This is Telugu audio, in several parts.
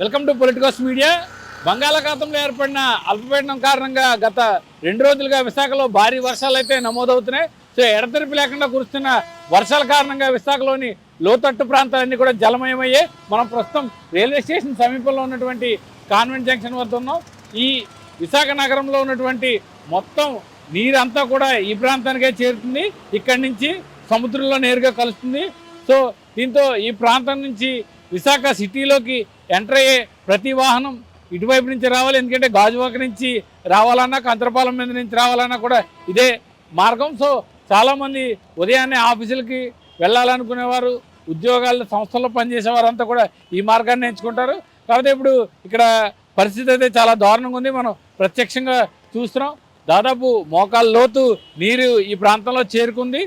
Welcome to politicals media. బంగాళాఖాతంలో ఏర్పడిన అల్పపీడనం కారణంగా గత రెండు రోజులుగా విశాఖలో భారీ వర్షాలు అయితే నమోదవుతున్నాయి. సో ఎడతెరిపి లేకుండా కురుస్తున్న వర్షాల కారణంగా విశాఖలోని లోతట్టు ప్రాంతాలన్నీ కూడా జలమయమయ్యాయి. మనం ప్రస్తుతం రైల్వే స్టేషన్ సమీపంలో ఉన్నటువంటి కాన్వెంట్ జంక్షన్ వద్ద ఉన్నాం. ఈ విశాఖ నగరంలో ఉన్నటువంటి మొత్తం నీరంతా కూడా ఈ ప్రాంతానికే చేరుతుంది. ఇక్కడి నుంచి సముద్రంలో నేరుగా కలుస్తుంది. సో దీంతో ఈ ప్రాంతం నుంచి విశాఖ సిటీలోకి ఎంటర్ అయ్యే ప్రతి వాహనం ఇటువైపు నుంచి రావాలి. ఎందుకంటే గాజువాక నుంచి రావాలన్నా కంత్రపాలెం మీద నుంచి రావాలన్నా కూడా ఇదే మార్గం. సో చాలామంది ఉదయాన్నే ఆఫీసులకి వెళ్ళాలనుకునేవారు ఉద్యోగాలు సంస్థల్లో పనిచేసే వారంతా కూడా ఈ మార్గాన్ని ఎంచుకుంటారు. కాబట్టి ఇప్పుడు ఇక్కడ పరిస్థితి అయితే చాలా దారుణంగా ఉంది. మనం ప్రత్యక్షంగా చూస్తున్నాం. దాదాపు మోకాళ్ళ లోతు నీరు ఈ ప్రాంతంలో చేరుకుంది.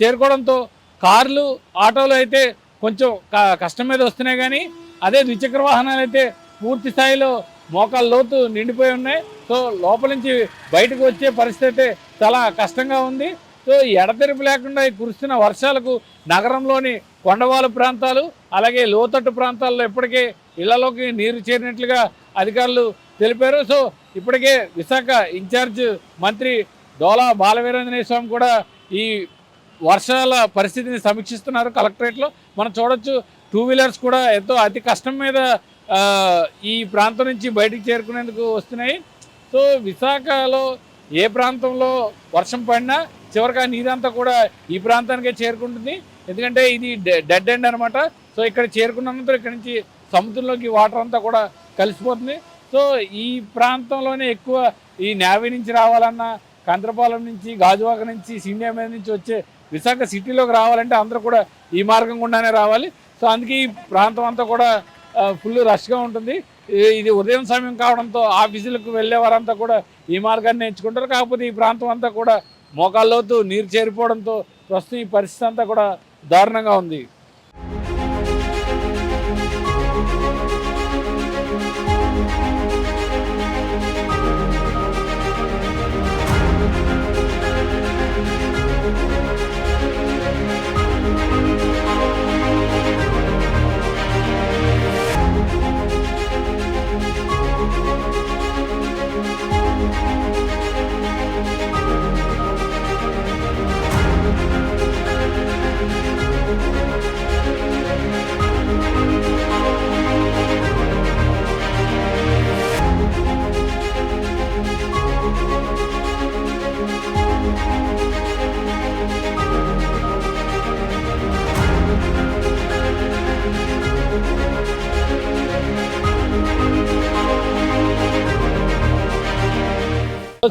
చేరుకోవడంతో కార్లు ఆటోలు అయితే కొంచెం క- కష్టం మీద వస్తున్నాయి కానీ అదే ద్విచక్ర వాహనాలు అయితే పూర్తి స్థాయిలో మోకాళ్ళ లోతు నిండిపోయి ఉన్నాయి. సో లోపల నుంచి బయటకు వచ్చే పరిస్థితి అయితే చాలా కష్టంగా ఉంది. సో ఎడతెరిపి లేకుండా కురుస్తున్న వర్షాలకు నగరంలోని కొండవాలు ప్రాంతాలు అలాగే లోతట్టు ప్రాంతాల్లో ఇప్పటికే ఇళ్ళలోకి నీరు చేరినట్లుగా అధికారులు తెలిపారు. సో ఇప్పటికే విశాఖ ఇన్ఛార్జ్ మంత్రి డోలా బాలవీరేంద్రనాథ స్వామి కూడా ఈ వర్షాల పరిస్థితిని సమీక్షిస్తున్నారు కలెక్టరేట్లో. మనం చూడొచ్చు టూ వీలర్స్ కూడా ఎంతో అతి కష్టం మీద ఈ ప్రాంతం నుంచి బయటికి చేరుకునేందుకు వస్తున్నాయి. సో విశాఖలో ఏ ప్రాంతంలో వర్షం పడినా చివరికి ఆ నీరంతా కూడా ఈ ప్రాంతానికే చేరుకుంటుంది. ఎందుకంటే ఇది డెడ్ ఎండ్ అనమాట సో ఇక్కడ చేరుకున్నంత ఇక్కడ నుంచి సముద్రంలోకి వాటర్ అంతా కూడా కలిసిపోతుంది. సో ఈ ప్రాంతంలోనే ఎక్కువ ఈ నేవీ నుంచి రావాలన్నా కంద్రపాలెం నుంచి గాజువాక నుంచి సిండియా మీద నుంచి వచ్చే విశాఖ సిటీలోకి రావాలంటే అందరూ కూడా ఈ మార్గం గుండానే రావాలి. సో అందుకే ఈ ప్రాంతం అంతా కూడా ఫుల్ రష్గా ఉంటుంది. ఇది ఉదయం సమయం కావడంతో ఆఫీసులకు వెళ్ళే వారంతా కూడా ఈ మార్గాన్ని ఎంచుకుంటారు కాకపోతే ఈ ప్రాంతం అంతా కూడా మోకాళ్ళలోతు నీరు చేరిపోవడంతో ప్రస్తుతం ఈ పరిస్థితి అంతా కూడా దారుణంగా ఉంది.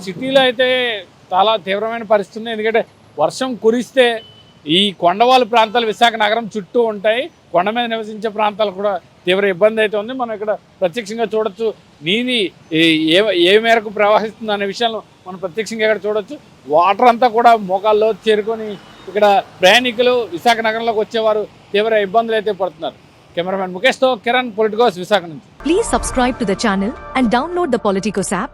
సిటీలో అయితే చాలా తీవ్రమైన పరిస్థితి ఉంది. ఎందుకంటే వర్షం కురిస్తే ఈ కొండవాళ్ళ ప్రాంతాలు విశాఖ నగరం చుట్టూ ఉంటాయి. కొండ మీద నివసించే ప్రాంతాలు కూడా తీవ్ర ఇబ్బంది అయితే ఉంది. మనం ఇక్కడ ప్రత్యక్షంగా చూడొచ్చు నీది ఏ ఏ మేరకు ప్రవహిస్తుంది అనే విషయాలను మనం ప్రత్యక్షంగా ఇక్కడ చూడొచ్చు. వాటర్ అంతా కూడా మోకాల్లో చేరుకొని ఇక్కడ ప్రయాణికులు విశాఖ నగరంలోకి వచ్చేవారు తీవ్ర ఇబ్బందులు అయితే పడుతున్నారు. కెమెరామెన్ ముఖేష్తో కిరణ్ పొలిటికోస్ విశాఖ నుంచి. Please subscribe to the channel and download the Politicos app